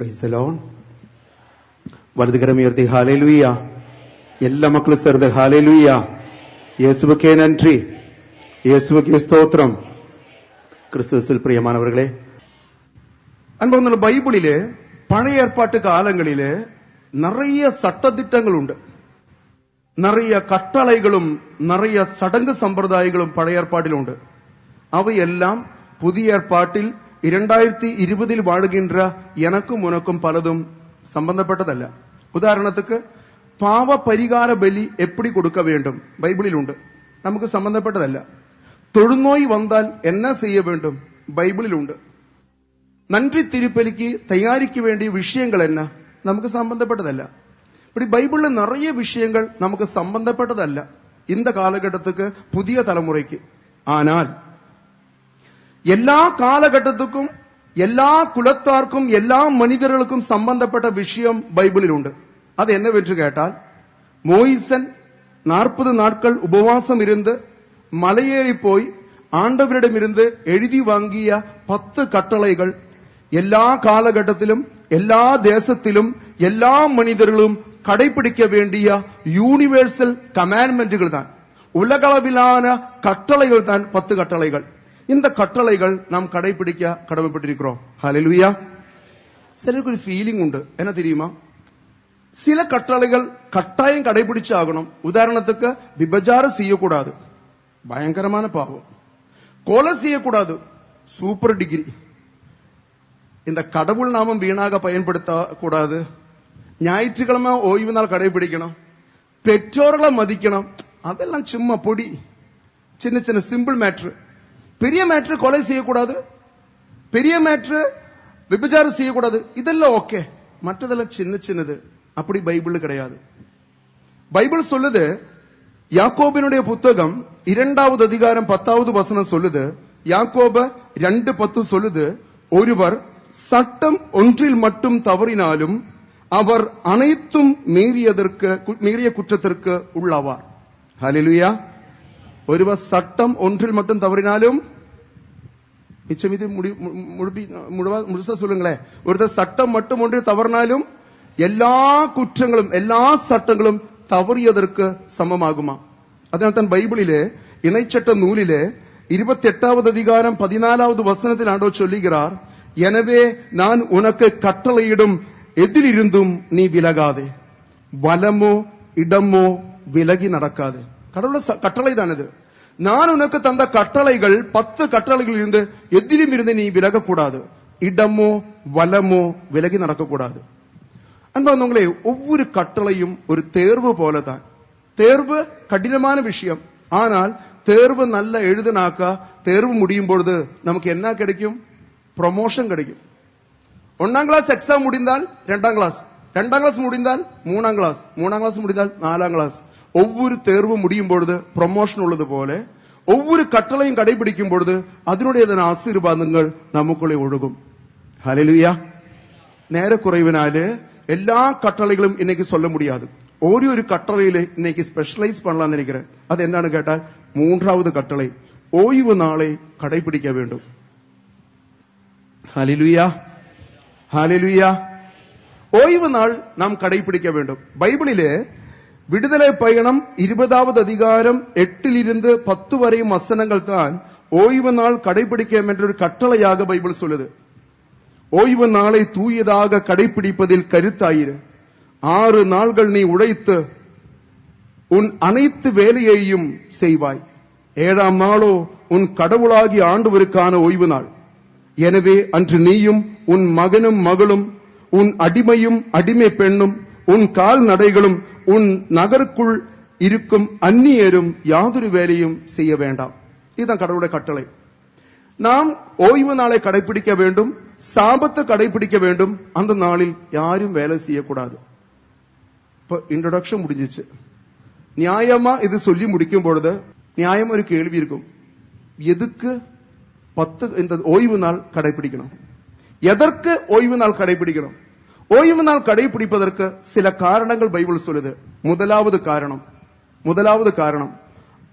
എല്ലാ മക്കളും ചേർത്ത് ഹാലേലുയ്യ യേസുബക്കേ നൻട്രി യേസുബക്കേ സ്തോത്രം. ക്രിസ്തുസിൽ പ്രിയമാനവர்களே അൻപറന്നുള്ള ബൈബിളിൽ പഴയ ഏർപ്പാട്ട് കാലങ്ങളിൽ നിറയ സട്ടതിട്ടങ്ങളുണ്ട്. നിറയ കട്ടളകളും നിറയ ചടങ്ങ് സമ്പ്രദായങ്ങളും പഴയ ഏർപ്പാട്ടിലുണ്ട്. അവയെല്ലാം പുതിയ ഏർപ്പാട്ടിൽ இரண்டாயிரத்தி இருபதில் வாழுகின்ற எனக்கும் உனக்கும் பலதும் சம்பந்தப்பட்டதல்ல உதாரணத்துக்கு பாவ பரிகார பலி எப்படி கொடுக்க வேண்டும் பைபிளில் உண்டு நமக்கு சம்பந்தப்பட்டதல்ல தொழுநோய் வந்தால் என்ன செய்ய வேண்டும் பைபிளில் உண்டு நன்றி திருப்பலிக்கு தயாரிக்க வேண்டிய விஷயங்கள் என்ன நமக்கு சம்பந்தப்பட்டதல்ல இப்படி பைபிள்ல நிறைய விஷயங்கள் நமக்கு சம்பந்தப்பட்டதல்ல இந்த காலகட்டத்துக்கு புதிய എല്ലാ കാലഘട്ടത്തിക്കും എല്ലാ കുലത്താർക്കും എല്ലാ മനിതരുകൾക്കും സംബന്ധപ്പെട്ട വിഷയം ബൈബിളിലുണ്ട്. അത് എന്നെ വെച്ച് കേട്ടാൽ മോയിസൻ നാൽപ്പത് നാട്കൾ ഉപവാസം ഇരുന്ന് മലയേറിപ്പോയി ആണ്ടവരിടമിരുന്ന് എഴുതി വാങ്ങിയ പത്ത് കട്ടളകൾ എല്ലാ കാലഘട്ടത്തിലും എല്ലാ ദേശത്തിലും എല്ലാ മനിതരും കടപിടിക്ക വേണ്ടിയ യൂണിവേഴ്സൽ കമാൻമെന്റുകൾ താൻ. ഉലകളവിലാന കട്ടളകൾ താൻ പത്ത് കട്ടളകൾ. இந்த കട്ടളകൾ നാം കടൈപിടിക്ക കടമപ്പെട്ടിരിക്കോ ഹല്ലേലൂയ ചിലർക്ക് ഒരു ഫീലിംഗ് ഉണ്ട് എന്നാ തിരിയുമോ ചില കട്ടളകൾ കട്ടായം കടൈപിടിച്ചാകണം ഉദാഹരണത്തിക്ക് വിഭജാരം ചെയ്യക്കൂടാതെ ഭയങ്കരമാണ് പാപം കൊല ചെയ്യക്കൂടാതെ സൂപ്പർ ഡിഗ്രി இந்த கடவுள் நாமம் வீணாக பயன்படுத்த கூடாது ஞாயிற்றுக்கிழமை ஓய்வு நாள் கடைபிடிக்கணும் பெற்றோர்களை மதிக்கணும் அதெல்லாம் சும்மா பொடி சின்ன சின்ன சிம்பிள் மேட்ரு பெரிய மேட்ரு கொலை செய்யக்கூடாது. பெரிய மேட்ரு விபச்சாரம் செய்யக்கூடாது. இதெல்லாம் ஓகே மற்றதெல்லாம் சின்ன சின்னது. அப்படி பைபிள் கிடையாது. பைபிள் சொல்லுது யாக்கோபினுடைய புத்தகம் இரண்டாவது அதிகாரம் பத்தாவது வசனம் சொல்லுது யாக்கோப ரெண்டு பத்து சொல்லுது ஒருவர் சட்டம் ஒன்றில் மட்டும் தவறினாலும் அவர் அனைத்தும் மீறியதற்கு மீறிய குற்றத்திற்கு உள்ளாவார். ஹலிலுயா ஒருவர் சட்டம் ஒன்றில் மட்டும் தவறினாலும் மிச்சம் இது முடி- மு- முழுப்பி முழுவா- முழுசா சொல்லுங்களேன் ஒருத்தர் சட்டம் மட்டும் ஒன்றில் தவறினாலும் எல்லா குற்றங்களும் எல்லா சட்டங்களும் தவறியதற்கு சமமாகுமா அதனால் தான் பைபிளிலே இணைச்சட்ட நூலிலே இருபத்தி எட்டாவது அதிகாரம் பதினாலாவது வசனத்தில் ஆண்டவர் சொல்லுகிறார் எனவே நான் உனக்கு கட்டளையிடும் எதிலிருந்தும் நீ விலகாதே வலமோ இடமோ விலகி நடக்காது கடவுள கட்டளை தான் இது நான் உனக்கு தந்த கட்டளைகள் பத்து கட்டளைகள் இருந்து எதிலும் இருந்து நீ விலகக்கூடாது இடமோ வலமோ விலகி நடக்கக்கூடாது அன்பானவங்களே ஒவ்வொரு கட்டளையும் ஒரு தேர்வு போலதான் தேர்வு கடினமான விஷயம் ஆனால் தேர்வு நல்ல எழுதுனாக்கா தேர்வு முடியும் பொழுது நமக்கு என்ன கிடைக்கும் ப்ரொமோஷன் கிடைக்கும் ஒன்னாம் கிளாஸ் எக்ஸாம் முடிந்தால் ரெண்டாம் கிளாஸ் ரெண்டாம் கிளாஸ் முடிந்தால் மூணாம் கிளாஸ் மூணாம் கிளாஸ் முடிந்தால் நாலாம் கிளாஸ் ഒവ്വൊരു തേർവ് മുടിയുമ്പോഴത് പ്രൊമോഷൻ ഉള്ളതുപോലെ ഒവ്വൊരു കട്ടളയും കടപിടിക്കുമ്പോഴത് അതിനുടേതാണ് ആശീർവാദങ്ങൾ നമുക്കുള്ളിൽ ഒഴുകും ഹലലുയ നേരെ കുറവിനാല് எல்லா கட்டளைகளும் இன்னைக்கு சொல்ல முடியாது. ஒரே ஒரு கட்டளையில இன்னைக்கு ஸ்பெஷலைஸ் பண்ணலாம்னு நினைக்கிறேன். அது என்னன்னு கேட்டால் மூன்றாவது கட்டளை ஓய்வு நாளை கடைபிடிக்க வேண்டும். ஹலிலுயா ஹலிலுயா ஓய்வு நாள் நாம் கடைபிடிக்க வேண்டும். பைபிளிலே விடுதலை பயணம் இருபதாவது அதிகாரம் எட்டிலிருந்து பத்து வரையும் வசனங்கள் தான் ஓய்வு நாள் கடைபிடிக்க என்ற ஒரு கட்டளையாக பைபிள் சொல்லுது. ஓய்வு நாளை தூயதாக கடைபிடிப்பதில் கருத்தாயிரு. ஆறு நாள்கள் நீ உழைத்து உன் அனைத்து வேலையையும் செய்வாய். ஏழாம் நாளோ உன் கடவுளாகி ஆண்டவருக்கான ஓய்வு நாள். எனவே அன்று நீயும் உன் மகனும் மகளும் உன் அடிமையும் அடிமை பெண்ணும் உன் கால்நடைகளும் உன் நகருக்குள் இருக்கும் அந்நியரும் யாதொரு வேலையும் செய்ய வேண்டாம். இதுதான் கடவுளுடைய கட்டளை. நாம் ஓய்வு நாளை கடைபிடிக்க வேண்டும் சாபத்தை கடைபிடிக்க வேண்டும். அந்த நாளில் யாரும் வேலை செய்யக்கூடாது. இப்ப இன்ட்ரோடக்ஷன் முடிஞ்சிச்சு. நியாயமா இது சொல்லி முடிக்கும் பொழுது நியாயம் ஒரு கேள்வி இருக்கும். எதுக்கு பத்து இந்த ஓய்வு நாள் கடைபிடிக்கணும்? எதற்கு ஓய்வு நாள் கடைபிடிக்கணும்? ஓய்வு நாள் கடைபிடிப்பதற்கு சில காரணங்கள் பைபிள் சொல்லுது. முதலாவது காரணம் முதலாவது காரணம்.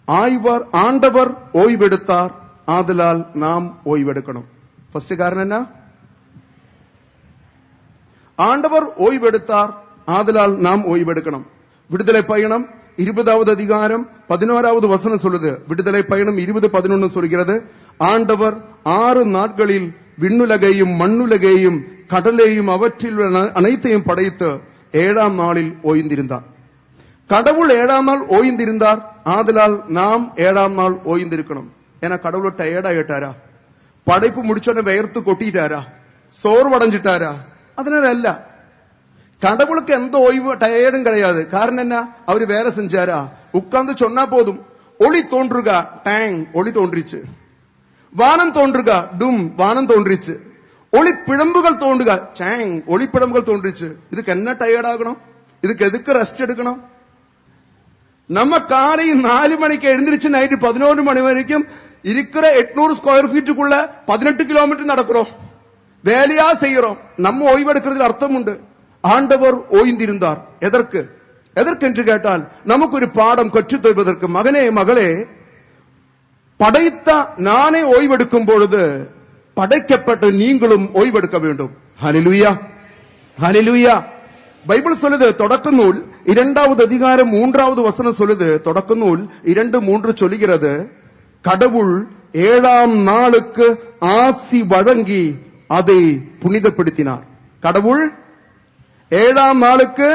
ஆய்வர் ஆண்டவர் ஓய்வெடுத்தார். ஆதலால் நாம் ஓய்வெடுக்கணும். ஃபர்ஸ்ட் காரணம் என்ன? ஆண்டவர் ஓய்வெடுத்தார். ஆதலால் நாம் ஓய்வெடுக்கணும். விடுதலை பயணம் இருபதாவது அதிகாரம் பதினோராவது வசனம் சொல்லுது. விடுதலை பயணம் இருபது பதினொன்னு சொல்கிறது. ஆண்டவர் ஆறு நாட்களில் விண்ணுலகையும் மண்ணுலகையும் கடலையும் அவற்றில் உள்ள அனைத்தையும் படைத்து ஏழாம் நாளில் ஓய்ந்திருந்தார் கடவுள் ஏழாம் நாள் ஓய்ந்திருந்தார் ஆதலால் நாம் ஏழாம் நாள் ஓய்ந்திருக்கணும் ஏன்னா கடவுள் ടയേർഡായിട്ടാരാ പടയ്പ്പ് മുടിച്ചോടെ വേർത്ത് കൊട്ടിയിട്ടാരാ സോർവടഞ്ഞിട്ടാരാ അതിനാലല്ല கடவுளுக்கு எந்த ஓய்வு டயர்டும் கிடையாது காரணம் என்ன அவரு வேலை செஞ்சாரா உட்கார்ந்து சொன்னா போதும் ஒளி தோன்றுக டேங் ஒளி தோன்றிச்சு வானம் தோன்றுக டும் வானம் தோன்றிச்சு ഒളിപ്പിഴമ്പുകൾ തോണ്ടുക ചാങ് ഒളിപ്പിഴമ്പുകൾ തോണ്ടിച്ച് ഇതൊക്കെ എന്നെ ടയേർഡാകണം ഇതൊക്കെ എതുക്ക് റെസ്റ്റ് എടുക്കണം നമ്മ காலையும் നാല് മണിക്ക് എഴുന്നേറ്റ് നൈറ്റ് പതിനോറ് മണി വരയ്ക്കും இருக்கிற எட்நூறு ஸ்கொயர் ஃபீட்டுக்குள்ள பதினெட்டு கிலோமீட்டர் நடக்கிறோம். வேலையா செய்யறோம். நம்ம ஓய்வெடுக்கிறதுல அர்த்தம் உண்டு. ஆண்டவர் ஓய்ந்திருந்தார். எதற்கு? எதற்கு என்று கேட்டால் நமக்கு ஒரு பாடம் கற்றுத் தருவதற்கு. மகனே மகளே படைத்த நானே ஓய்வெடுக்கும் பொழுது படைக்கப்பட்ட நீங்களும் ஓய்வெடுக்க வேண்டும். ஹலிலுயா ஹலிலுயா பைபிள் சொல்லுது தொடக்க நூல் இரண்டாவது அதிகாரம் மூன்றாவது வசனம் சொல்லுது தொடக்க நூல் இரண்டு மூன்று சொல்லுகிறது கடவுள் ஏழாம் நாளுக்கு ஆசி வழங்கி அதை புனிதப்படுத்தினார். கடவுள் ஏழாம் நாளுக்கு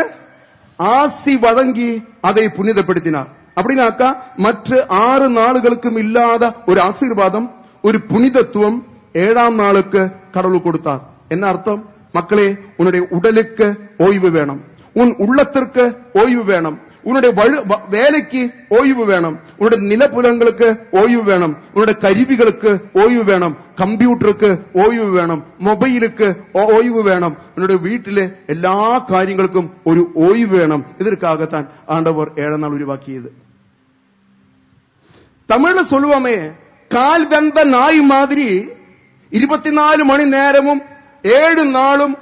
ஆசி வழங்கி அதை புனிதப்படுத்தினார். அப்படின்னாக்கா மற்ற ஆறு நாளுகளுக்கும் இல்லாத ஒரு ஆசீர்வாதம் ஒரு புனிதத்துவம் ഏഴാം നാൾക്ക് കടവ് കൊടുത്ത എന്നർത്ഥം മക്കളെ ഉന്നുടെ ഉടലുക്ക് ഒഴിവ് വേണം. ഉൻ ഉള്ളത്തർക്ക് ഒഴിവ് വേണം. ഉന്നുടെ വേലയ്ക്ക് ഒഴിവ് വേണം. ഉന്നുടെ നിലപുലങ്ങൾക്ക് ഒഴിവ് വേണം. ഉന്നുടെ കരിവികൾക്ക് ഒഴിവ് വേണം. കമ്പ്യൂട്ടർക്ക് ഒഴിവ് വേണം. മൊബൈലുക്ക് ഒഴിവ് വേണം. ഉന്നുടെ വീട്ടിലെ എല്ലാ കാര്യങ്ങൾക്കും ഒരു ഒഴിവ് വേണം. ഇതിർക്കാകത്താൻ ആണ്ടവർ ഏഴാം നാൾ ഒഴിവാക്കിയത് തമിഴ് സൊല്ലുവമ്മയെ കാൽ വെന്ത നായ് മാതിരി இருபத்தி நாலு மணி நேரமும் ஏழு நாளும்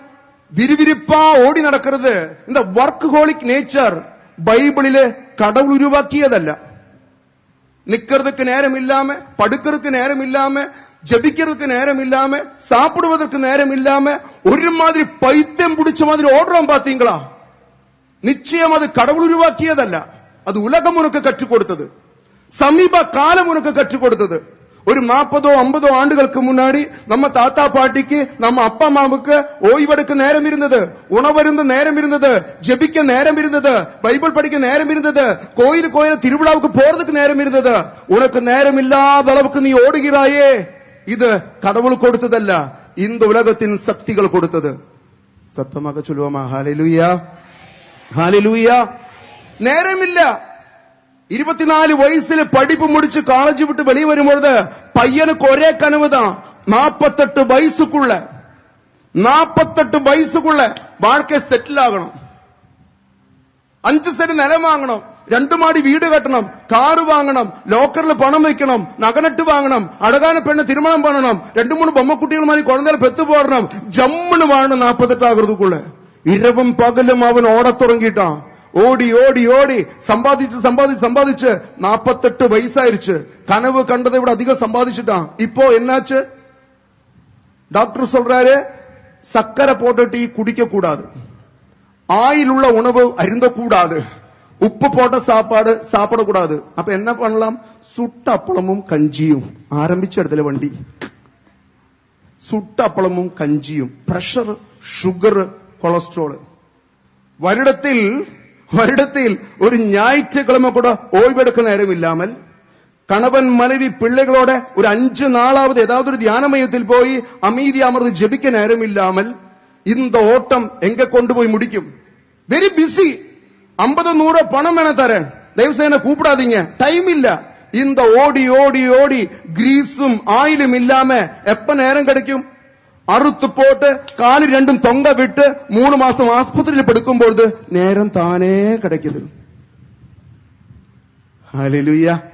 விறுவிறுப்பா ஓடி நடக்கிறது இந்த ஒர்க் ஹோலிக் நேச்சர் பைபிளிலே கடவுள் உருவாக்கியதல்ல நிக்கிறதுக்கு நேரம் இல்லாம படுக்கிறதுக்கு நேரம் இல்லாம ஜெபிக்கிறதுக்கு நேரம் இல்லாம சாப்பிடுவதற்கு நேரம் இல்லாம ஒரு மாதிரி பைத்தியம் பிடிச்ச மாதிரி ஓடுறோம் பாத்தீங்களா நிச்சயம் அது கடவுள் உருவாக்கியதல்ல அது உலகம் உனக்கு கற்றுக் கொடுத்தது சமீப காலம் உனக்கு கற்றுக் கொடுத்தது ஒரு நாற்பதோ ஐம்பதோ ஆண்டுகளுக்கு முன்னாடி நம்ம தாத்தா பாட்டிக்கு நம்ம அப்பா அம்மாவுக்கு ஓய்வெடுக்க நேரம் இருந்தது உணவருந்த நேரம் இருந்தது ஜெபிக்க நேரம் இருந்தது பைபிள் படிக்க நேரம் இருந்தது கோயில் கோயில் திருவிழாவுக்கு போறதுக்கு நேரம் இருந்தது உனக்கு நேரம் இல்லாத அளவுக்கு நீ ஓடுகிறாயே இது கடவுள் கொடுத்ததல்ல இந்த உலகத்தின் சக்திகள் கொடுத்தது சத்தமாக சொல்லுவோமா ஹalleluya ஹalleluya நேரமில்ல ഇരുപത്തിനാല് വയസ്സിൽ പഠിപ്പ് മുടിച്ച് കോളേജ് വിട്ട് വെളിയിൽ വരുമ്പോഴത് പയ്യന് ഒരേ കനവുതാ നാപ്പത്തെട്ട് വയസ്സുക്കുള്ള നാപ്പത്തെട്ട് വയസ്സുക്കുള്ള വാഴക്കെ സെറ്റിൽ ആകണം. അഞ്ച് സെന്റ് നിലം വാങ്ങണം രണ്ടു മാടി വീട് കെട്ടണം കാറ് വാങ്ങണം ലോക്കറിൽ പണം വെക്കണം നഗനട്ട് വാങ്ങണം അടകാന പെണ്ണ് തിരുമണം പണണം രണ്ടു മൂന്ന് ബൊമ്മക്കുട്ടികളുമായി കുഴന്തൽ പെത്തു പോടണം ജമ്മിന് വാഴണം നാപ്പത്തെട്ടാകൃതക്കുള്ള ഇരവും പകലും അവൻ ഓടത്തുടങ്ങിയിട്ടാ ഓടി ഓടി ഓടി. സമ്പാദിച്ച് സമ്പാദിച്ച് സമ്പാദിച്ച്. നാപ്പത്തെട്ട് വയസ്സായിരിച്ച്. കനവ് കണ്ടത് ഇവിടെ അധികം സമ്പാദിച്ചിട്ടാ. ഇപ്പോ എന്നാച്ച്? ഡോക്ടർ സൊൽറാരെ സക്കര പോട്ട ടീ കുടിക്കൂടാതെ ആയിലുള്ള ഉണവ് അരുന്തക്കൂടാതെ. ഉപ്പ് പോട്ട സാപ്പാട് സാപ്പാട് കൂടാതെ അപ്പൊ എന്നാ പണലാം സുട്ടപ്പളമും കഞ്ചിയും. ആരംഭിച്ചെടുത്തല്ലേ വണ്ടി. സുട്ടപ്പളമും കഞ്ചിയും. Pressure sugar cholesterol. വരുടത്തിൽ ഒരിടത്തിൽ ഒരു ഞായറ്റുകിളമ കൂടെ ഓയ്വെടുക്കുന്ന നേരമില്ലാമൽ കണവൻ മനവി പിള്ളകളോടെ ഒരു അഞ്ചു നാളാവത് ഏതാവത് ഒരു ധ്യാനമയത്തിൽ പോയി അമീതി അമർന്ന് ജപിക്ക നേരമില്ലാമൽ ഇന്ത ഓട്ടം എങ്കെ കൊണ്ടുപോയി മുടിക്കും. വെരി ബിസി അമ്പത് നൂറ് പണം വേണം തരാൻ. ദൈവസേന കൂപ്പിടാതിങ്ങ. ടൈമില്ല ഇന്ത ഓടി ഓടി ഓടി. ഗ്രീസും ആയിലും ഇല്ലാമ. എപ്പ നേരം കിടക്കും? ஓடி கிரீஸும் ஆயிலும் இல்லாம எப்ப நேரம் கிடைக்கும் அறுத்து போட்டு காலி ரெண்டும் தொங்க விட்டு